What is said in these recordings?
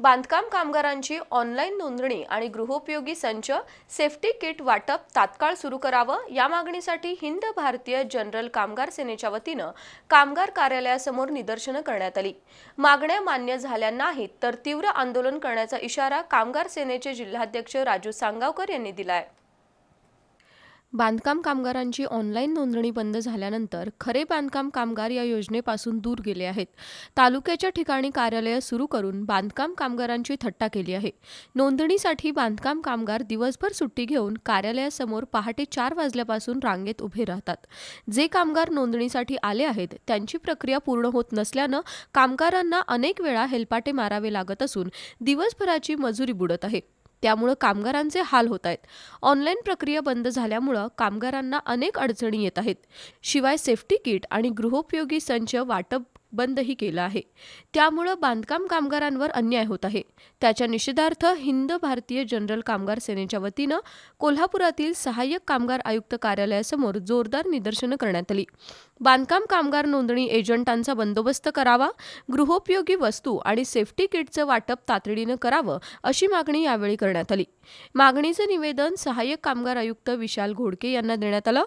बांधकाम कामगारांची ऑनलाईन नोंदणी आणि गृहोपयोगी संच सेफ्टी किट वाटप तात्काळ सुरू करावं या मागणीसाठी हिंद भारतीय जनरल कामगार सेनेच्या वतीनं कामगार कार्यालयासमोर निदर्शनं करण्यात आली. मागण्या मान्य झाल्या नाहीत तर तीव्र आंदोलन करण्याचा इशारा कामगार सेनेचे जिल्हाध्यक्ष राजू सांगावकर यांनी दिलाय. बांधकाम कामगारांची ऑनलाईन नोंदणी बंद झाल्यानंतर खरे बांधकाम कामगार या योजनेपासून दूर गेले आहेत. तालुक्याच्या ठिकाणी कार्यालयं सुरू करून बांधकाम कामगारांची थट्टा केली आहे. नोंदणीसाठी बांधकाम कामगार दिवसभर सुट्टी घेऊन कार्यालयासमोर पहाटे चार वाजल्यापासून रांगेत उभे राहतात. जे कामगार नोंदणीसाठी आले आहेत त्यांची प्रक्रिया पूर्ण होत नसल्यानं कामगारांना अनेक वेळा हेलपाटे मारावे लागत असून दिवसभराची मजुरी बुडत आहे. त्यामुळं कामगारांचे हाल होत आहेत. ऑनलाईन प्रक्रिया बंद झाल्यामुळं कामगारांना अनेक अडचणी येत आहेत. शिवाय सेफ्टी किट आणि गृहोपयोगी संच वाटप बंदही केलं आहे. त्यामुळं बांधकाम कामगारांवर अन्याय होत आहे. त्याच्या निषेधार्थ हिंद भारतीय जनरल कामगार सेनेच्या वतीनं कोल्हापुरातील सहाय्यक कामगार आयुक्त कार्यालयासमोर जोरदार निदर्शनं करण्यात आली. बांधकाम कामगार नोंदणी एजंटांचा बंदोबस्त करावा गृहोपयोगी वस्तू आणि सेफ्टी किटचं वाटप तातडीनं करावं अशी मागणी यावेळी करण्यात आली. मागणीचं निवेदन सहाय्यक कामगार आयुक्त विशाल घोडके यांना देण्यात आलं.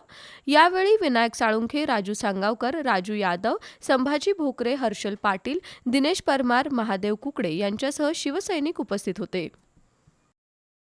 यावेळी विनायक साळुंखे राजू सांगावकर राजू यादव संभाजी कुकरे हर्षल पाटील दिनेश परमार महादेव कुकडे यांच्यासह शिवसैनिक उपस्थित होते.